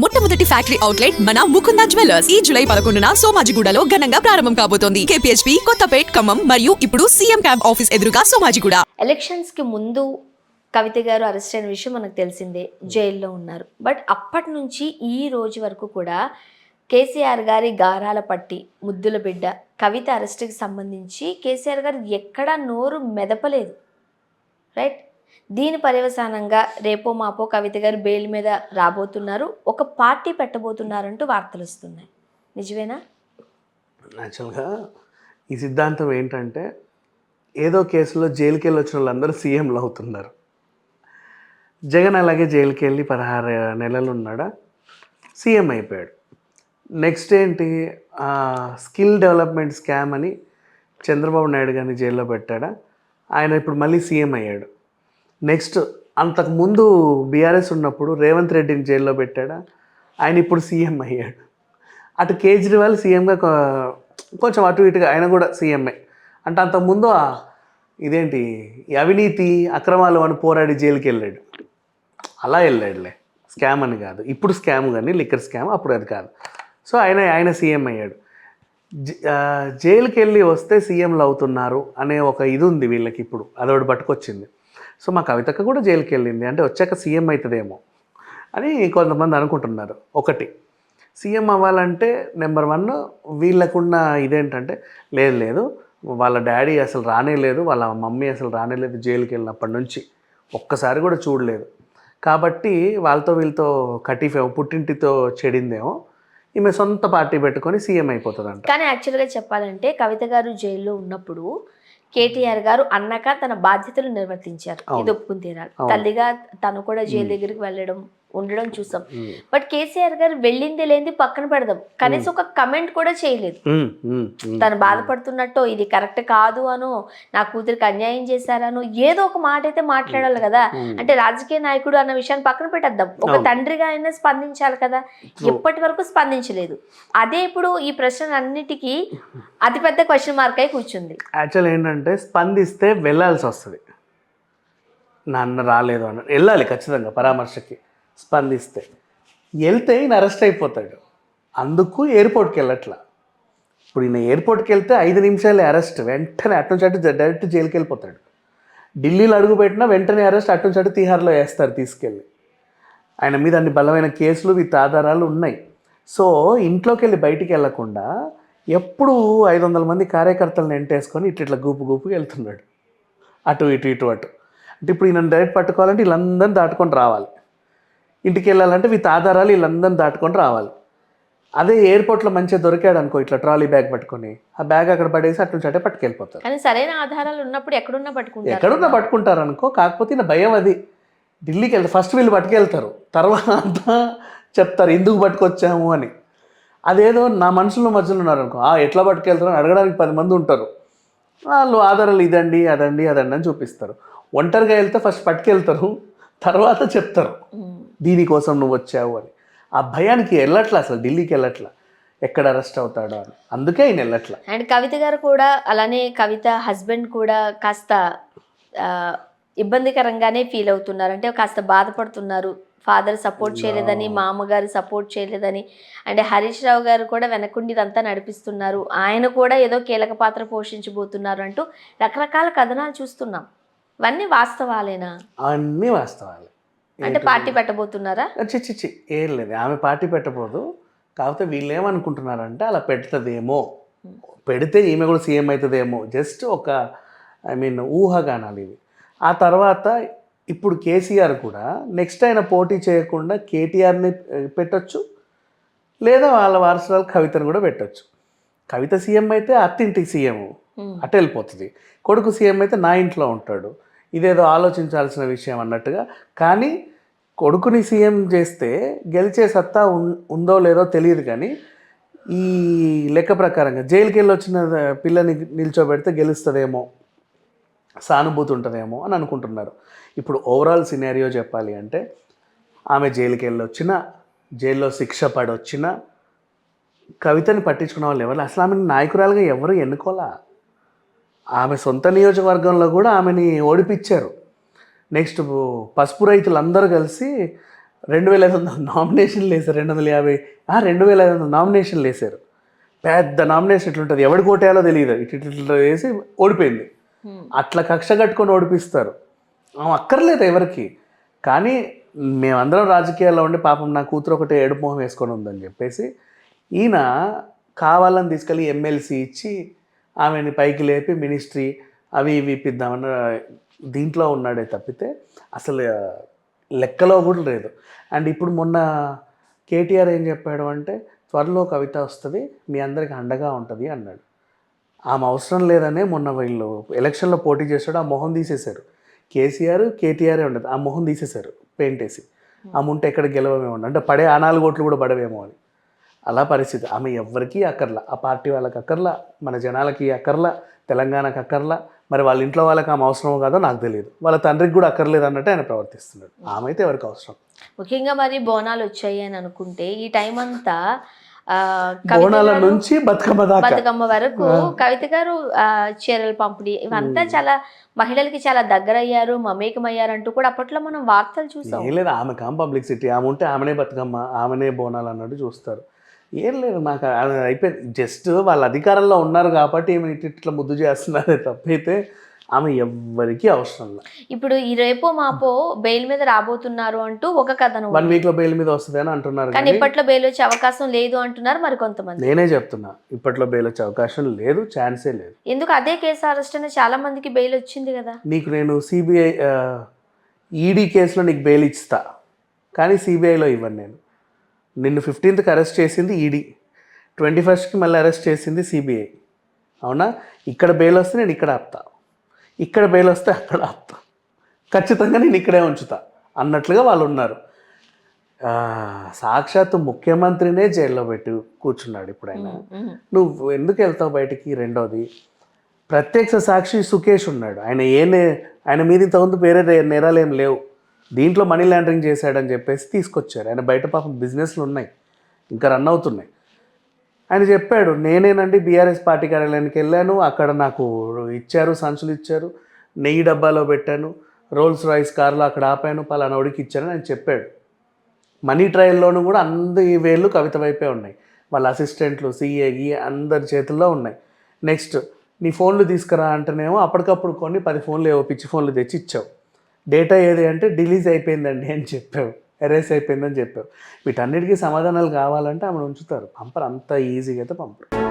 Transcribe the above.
మొట్టమొదటి factory outlet మన Mukunda jewellers. ఈ జూలై పదకొండున సోమాజిగూడలో ఘనంగా ప్రారంభం కాబోతోంది. కేపీహెచ్పి కొత్తపేట్ ఖమ్మం మరియు ఇప్పుడు సీఎం క్యాంప్ ఆఫీస్ ఎదురుగా సోమాజిగూడ. ఎలక్షన్స్కి ముందు కవిత గారు అరెస్ట్ అయిన విషయం మనకు తెలిసిందే. జైల్లో ఉన్నారు. బట్ అప్పటి నుంచి ఈ రోజు వరకు కూడా కేసీఆర్ గారి గారాల పట్టి ముద్దుల బిడ్డ కవిత అరెస్ట్కి సంబంధించి కేసీఆర్ గారు ఎక్కడా నోరు మెదపలేదు. రైట్ దీని పర్యవసానంగా రేపో మాపో కవిత గారు బెయిల్ మీద రాబోతున్నారు. ఒక పార్టీ పెట్టబోతున్నారంటూ వార్తలు వస్తున్నాయి. నిజమేనా? యాక్చువల్గా ఈ సిద్ధాంతం ఏంటంటే ఏదో కేసులో జైలుకి వెళ్ళి వచ్చిన వాళ్ళందరూ సీఎంలు అవుతున్నారు. జగన్ అలాగే జైలుకి వెళ్ళి పదహారు నెలలు ఉన్నాడా సీఎం అయిపోయాడు. నెక్స్ట్ ఏంటి? స్కిల్ డెవలప్మెంట్ స్కామ్ అని చంద్రబాబు నాయుడు గారిని జైల్లో పెట్టాడా? ఆయన ఇప్పుడు మళ్ళీ సీఎం అయ్యాడు. నెక్స్ట్ అంతకు ముందు బీఆర్ఎస్ ఉన్నప్పుడు రేవంత్ రెడ్డిని జైల్లో పెట్టాడా? ఆయన ఇప్పుడు సీఎం అయ్యాడు. అటు కేజ్రీవాల్ సీఎంగా కొంచెం అటు ఇటుగా ఆయన కూడా సీఎంఏ. అంటే అంతకుముందు ఇదేంటి అవినీతి అక్రమాలు అని పోరాడి జైలుకి వెళ్ళాడు. అలా వెళ్ళాడులే. స్కామ్ అని కాదు. ఇప్పుడు స్కామ్ కానీ లిక్కర్ స్కామ్ అప్పుడు అది కాదు. సో ఆయన ఆయన సీఎం అయ్యాడు. జ- జైలుకి వెళ్ళి వస్తే సీఎంలు అవుతున్నారు అనే ఒక ఇది ఉంది వీళ్ళకి ఇప్పుడు. అదొకటి పట్టుకొచ్చింది. సో మా కవితక్క కూడా జైలుకి వెళ్ళింది. అంటే వచ్చాక సీఎం అవుతుందేమో అని కొంతమంది అనుకుంటున్నారు. ఒకటి సీఎం అవ్వాలంటే నెంబర్ వన్ వీళ్ళకున్న ఇదేంటంటే లేదు లేదు వాళ్ళ డాడీ అసలు రానే లేదు వాళ్ళ మమ్మీ అసలు రానే లేదు జైలుకి వెళ్ళినప్పటి నుంచి. ఒక్కసారి కూడా చూడలేదు. కాబట్టి వాళ్ళతో వీళ్ళతో కటీఫ్ పుట్టింటితో చెడిందేమో ఈమె సొంత పార్టీ పెట్టుకొని సీఎం అయిపోతుందంట. కానీ యాక్చువల్గా చెప్పాలంటే కవిత గారు జైల్లో ఉన్నప్పుడు కేటీఆర్ గారు అన్నక తన బాధ్యతలు నిర్వర్తించారు. ఇది ఒప్పుకుని తీరాలి. తల్లిగా తను కూడా జైలు దగ్గరికి వెళ్ళడం ఉండడం చూసాం. బట్ కేసీఆర్ గారు వెళ్ళింది లేనిది పక్కన పెడదాం. కనీసం ఒక కమెంట్ కూడా చేయలేదు. తను బాధపడుతున్నట్టు ఇది కరెక్ట్ కాదు అను నా కూతురికి అన్యాయం చేశారను ఏదో ఒక మాట అయితే మాట్లాడాలి కదా. అంటే రాజకీయ నాయకుడు అన్న విషయాన్ని పక్కన పెట్టేద్దాం. ఒక. తండ్రిగా అయినా స్పందించాలి కదా. ఇప్పటి వరకు స్పందించలేదు. అదే ఇప్పుడు ఈ ప్రశ్నలన్నిటికీ అతిపెద్ద క్వశ్చన్ మార్క్ అయి కూర్చుంది. యాక్చువల్ ఏంటంటే స్పందిస్తే వెళ్ళాల్సి వస్తుంది. నాన్న రాలేదు అన్న వెళ్ళాలి ఖచ్చితంగా పరామర్శకి. స్పందిస్తే. వెళ్తే ఈయన అరెస్ట్ అయిపోతాడు. అందుకు ఎయిర్పోర్ట్కి వెళ్ళట్లా. ఇప్పుడు ఈయన ఎయిర్పోర్ట్కి వెళ్తే ఐదు నిమిషాలు అరెస్ట్ వెంటనే అటు నుంచి అటు డైరెక్ట్ జైలుకి వెళ్ళిపోతాడు. ఢిల్లీలో అడుగుపెట్టినా వెంటనే అరెస్ట్ అటు నుంచి అటు తీహార్లో వేస్తారు తీసుకెళ్ళి. ఆయన మీద అన్ని బలమైన కేసులు విత్ ఆధారాలు ఉన్నాయి. సో ఇంట్లోకి వెళ్ళి బయటికి వెళ్ళకుండా ఎప్పుడు ఐదు వందల మంది కార్యకర్తలను ఎంటేసుకొని ఇట్లా ఇట్లా గూపు గూపుకి వెళ్తున్నాడు. అటు ఇటు ఇటు అటు. అంటే ఇప్పుడు ఈయన డైరెక్ట్ పట్టుకోవాలంటే వీళ్ళందరినీ దాటుకొని రావాలి. ఇంటికి వెళ్ళాలంటే విత్ ఆధారాలు వీళ్ళందరినీ దాటుకొని రావాలి. అదే ఎయిర్పోర్ట్లో మంచిగా దొరికాడు అనుకో ఇట్లా ట్రాలీ బ్యాగ్ పట్టుకొని ఆ బ్యాగ్ అక్కడ పడేసి అటు నుంచి అటే పట్టుకెళ్ళిపోతారు కానీ సరైన ఆధారాలు ఉన్నప్పుడు ఎక్కడున్నా పట్టుకుంటారు. ఎక్కడున్నా పట్టుకుంటారు అనుకో కాకపోతే నా భయం అది. ఢిల్లీకి వెళ్తారు ఫస్ట్ వీళ్ళు పట్టుకెళ్తారు. తర్వాత చెప్తారు ఎందుకు పట్టుకొచ్చాము? అని. అదేదో నా మనుషుల మధ్యలో ఉన్నారు అనుకో "ఆ, ఎట్లా పట్టుకెళ్తారు అని అడగడానికి పది మంది ఉంటారు. వాళ్ళు ఆధారాలు ఇదండి అదండి అదండి అని చూపిస్తారు. ఒంటరిగా వెళ్తే ఫస్ట్ పట్టుకెళ్తారు తర్వాత చెప్తారు. దీనికోసం నువ్వు వచ్చావు అని. ఆ భయానికి వెళ్ళట్లా అసలు ఢిల్లీకి వెళ్ళట్లా. ఎక్కడ అరెస్ట్ అవుతాడో అని. అందుకే ఆయన వెళ్ళట్లా. అండ్ కవిత గారు కూడా అలానే కవిత హస్బెండ్ కూడా కాస్త ఇబ్బందికరంగానే ఫీల్ అవుతున్నారు. అంటే కాస్త బాధపడుతున్నారు. ఫాదర్ సపోర్ట్ చేయలేదని మా అమ్మగారు సపోర్ట్ చేయలేదని. అంటే హరీష్ రావు గారు కూడా వెనకుండి ఇదంతా నడిపిస్తున్నారు. ఆయన కూడా ఏదో కీలక పాత్ర పోషించబోతున్నారు అంటూ రకరకాల కథనాలు చూస్తున్నాం. ఇవన్నీ వాస్తవాలేనా? అన్నీ వాస్తవాలు. అంటే పార్టీ పెట్టబోతున్నారా? చి చి చి ఏం లేదు. ఆమె పార్టీ పెట్టబోదు. కాకపోతే వీళ్ళు ఏమనుకుంటున్నారంటే అలా పెడుతుందేమో. పెడితే ఈమె కూడా సీఎం అవుతుందేమో. జస్ట్ ఒక ఐ మీన్ ఊహాగానాలు ఇవి. ఆ తర్వాత ఇప్పుడు కేసీఆర్ కూడా నెక్స్ట్ ఆయన పోటీ చేయకుండా కేటీఆర్ని పెట్టొచ్చు. లేదా వాళ్ళ వారసురాలు కవితను కూడా పెట్టొచ్చు. కవిత సీఎం అయితే అత్తింటికి సీఎం. అటు వెళ్ళిపోతుంది. కొడుకు సీఎం అయితే నా ఇంట్లో ఉంటాడు. ఇదేదో ఆలోచించాల్సిన విషయం అన్నట్టుగా. కానీ కొడుకుని సీఎం చేస్తే గెలిచే సత్తా ఉందో లేదో తెలియదు కానీ ఈ లెక్క ప్రకారంగా జైలుకి వెళ్ళి వచ్చిన పిల్లని నిల్చోబెడితే గెలుస్తుందేమో సానుభూతి ఉంటుందేమో అని అనుకుంటున్నారు. ఇప్పుడు ఓవరాల్ సినారియో చెప్పాలి అంటే ఆమె జైలుకి వెళ్ళి వచ్చిన జైల్లో శిక్ష పడొచ్చిన కవితని పట్టించుకున్న వాళ్ళు ఎవరు? అసలు ఆమెను నాయకురాలుగా ఎవరు ఎన్నుకోలే? ఆమె సొంత నియోజకవర్గంలో కూడా ఆమెని ఓడిపించారు నెక్స్ట్ పసుపు రైతులందరూ కలిసి రెండు వేల ఐదు వందల నామినేషన్లు వేసారు రెండు వందల యాభై ఆ, రెండు వేల ఐదు వందల నామినేషన్లు వేసారు పెద్ద నామినేషన్ ఇట్లుంటుంది ఎవడి కోటేయాలో తెలియదు. ఇటు ఇటు ఇట్లా వేసి ఓడిపోయింది. అట్లా కక్ష కట్టుకొని ఓడిపిస్తారు. అక్కర్లేదు ఎవరికి. కానీ మేమందరం రాజకీయాల్లో ఉండి పాపం నా కూతురు ఒకటి ఏడుపు మొహం వేసుకొని ఉందని చెప్పేసి ఈయన కావాలని తీసుకెళ్ళి ఎమ్మెల్సీ ఇచ్చి ఆమెని పైకి లేపి మినిస్ట్రీ అవి ఇవి ఇప్పిద్దామన్న దీంట్లో ఉన్నాడే తప్పితే అసలు లెక్కలో కూడా లేదు. అండ్ ఇప్పుడు మొన్న కేటీఆర్ ఏం చెప్పాడు అంటే త్వరలో కవిత వస్తుంది మీ అందరికి అండగా ఉంటుంది అన్నాడు. ఆమె అవసరం లేదనే మొన్న వీళ్ళు ఎలక్షన్లో పోటీ చేశాడు ఆ మొహం తీసేశారు. కేసీఆర్ కేటీఆరే ఉండదు ఆ మొహం తీసేశారు పెయింట్ వేసి. ఆమె ఉంటే ఎక్కడ గెలవమేమో అంటే పడే ఆ నాలుగు ఓట్లు కూడా పడవేమో అని. అలా పరిస్థితి. ఆమె ఎవ్వరికీ అక్కర్లా. ఆ పార్టీ వాళ్ళకి అక్కర్లా మన జనాలకి అక్కర్లా తెలంగాణకి అక్కర్లా మరి వాళ్ళ ఇంట్లో వాళ్ళకి ఆమె అవసరమో కాదో నాకు తెలియదు. వాళ్ళ తండ్రికి కూడా అక్కర్లేదు అన్నట్టు ఆయన ప్రవర్తిస్తున్నాడు. ఆమె అయితే ఎవరికి అవసరం? ముఖ్యంగా మరి బోనాలు వచ్చాయి అని అనుకుంటే ఈ టైం అంతా బోనాల నుంచి బతుకమ్మ బతుకమ్మ వరకు కవిత గారు చీరల పంపిణీ ఇవంతా చాలా మహిళలకి చాలా దగ్గర అయ్యారు మమేకం అయ్యారు అంటూ కూడా అప్పట్లో మనం వార్తలు చూసాం. లేదు ఆమె కాం పబ్లిసిటీ ఆమె ఉంటే ఆమెనే బతుకమ్మ ఆమెనే బోనాలు అన్నట్టు చూస్తారు. ఏం లేదు నాకు అయిపోయింది. జస్ట్ వాళ్ళ అధికారంలో ఉన్నారు కాబట్టి ఏమి ఇట్లా ముద్దు చేస్తున్నారే తప్పైతే ఆమె ఎవ్వరికీ అవసరం లేదు. ఇప్పుడు ఈ రేపో మాపో బెయిల్ మీద రాబోతున్నారు అంటూ ఒక కథనం వన్ వీక్లో బెయిల్ మీద వస్తుంది అని అంటున్నారు కానీ కానీ ఇప్పట్లో బెయిల్ వచ్చే అవకాశం లేదు అంటున్నారు మరి కొంతమంది. నేనే చెప్తున్నా ఇప్పట్లో బెయిల్ వచ్చే అవకాశం లేదు ఛాన్సే లేదు. ఎందుకు అదే కేసు అరెస్ట్ అయినా చాలా మందికి బెయిల్ వచ్చింది కదా. నీకు నేను సిబిఐ ఈడీ కేసులో నీకు బెయిల్ ఇస్తా కానీ సిబిఐలో ఇవ్వను నేను. నిన్ను ఫిఫ్టీన్త్కి అరెస్ట్ చేసింది ఈడీ ట్వంటీ ఫస్ట్కి మళ్ళీ అరెస్ట్ చేసింది సిబిఐ అవునా? ఇక్కడ బెయిల్ వస్తే నేను ఇక్కడ ఆపుతా. ఇక్కడ బెయిల్ వస్తే అక్కడ ఆపుతా. ఖచ్చితంగా నేను ఇక్కడే ఉంచుతా. అన్నట్లుగా వాళ్ళు ఉన్నారు. సాక్షాత్తు ముఖ్యమంత్రినే జైల్లో పెట్టి కూర్చున్నాడు ఇప్పుడు ఆయన. నువ్వు ఎందుకు వెళ్తావు బయటికి రెండోది? ప్రత్యక్ష సాక్షి సుకేష్ ఉన్నాడు. ఆయన ఏ ఆయన మీద ఇంతకుముందు వేరే నేరాలు ఏం లేవు. దీంట్లో మనీ లాండరింగ్ చేశాడని చెప్పేసి తీసుకొచ్చారు. ఆయన బయట పాపం బిజినెస్లు ఉన్నాయి. ఇంకా రన్ అవుతున్నాయి. ఆయన చెప్పాడు నేనేనండి బీఆర్ఎస్ పార్టీ కార్యాలయానికి వెళ్ళాను. అక్కడ నాకు ఇచ్చారు సంచులు ఇచ్చారు. నెయ్యి డబ్బాలో పెట్టాను. రోల్స్ రాయిస్ కార్లో అక్కడ ఆపాను. పలానా ఉడికి ఇచ్చాను ఆయన చెప్పాడు. మనీ ట్రయల్లోనూ కూడా అందరి వేళ్ళు కవిత వైపే ఉన్నాయి. వాళ్ళ అసిస్టెంట్లు సీఏ గిఏ అందరి చేతుల్లో ఉన్నాయి. నెక్స్ట్ నీ ఫోన్లు తీసుకురా అంటేనేమో అప్పటికప్పుడు కొన్ని పది ఫోన్లు ఏవో పిచ్చి ఫోన్లు తెచ్చి ఇచ్చావు డేటా ఏది అంటే డిలీజ్ అయిపోయిందండి అని చెప్పావు ఎరేస్ అయిపోయిందని చెప్పావు. వీటన్నిటికీ సమాధానాలు కావాలంటే ఆమెను ఉంచుతారు. పంపరు అంత ఈజీగా అయితే పంపరు.